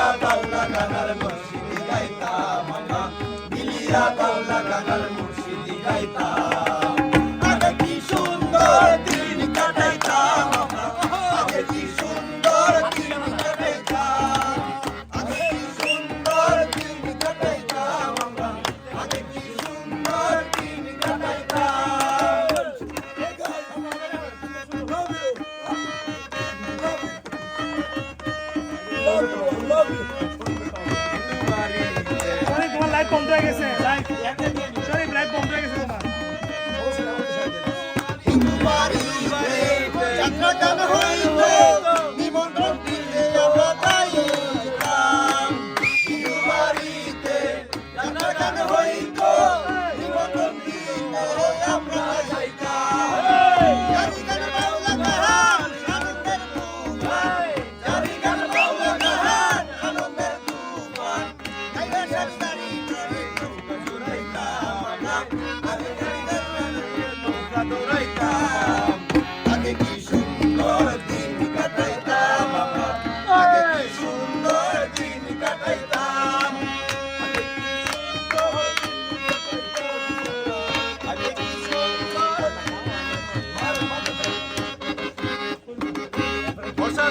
বিলিয়া পাল্লা কানার মুর্শিদি গাইতাম আমরা বিলিয়া পাল্লা কানার মুর্শিদি গাইতাম আগে কি সুন্দর দিন কাটাইতাম আমরা আগে কি সুন্দর দিন কাটাইতাম আগে কি সুন্দর দিন কাটাইতাম আমরা আগে কি সুন্দর দিন কাটাইতাম তোমার লাইফ বন্ধ হয়ে গেছে।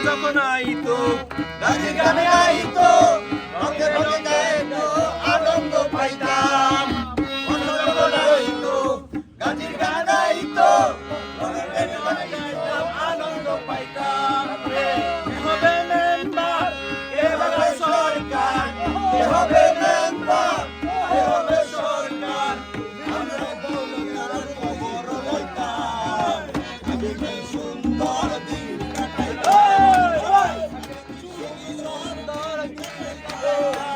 যখন আইতো গানে গানে আইতো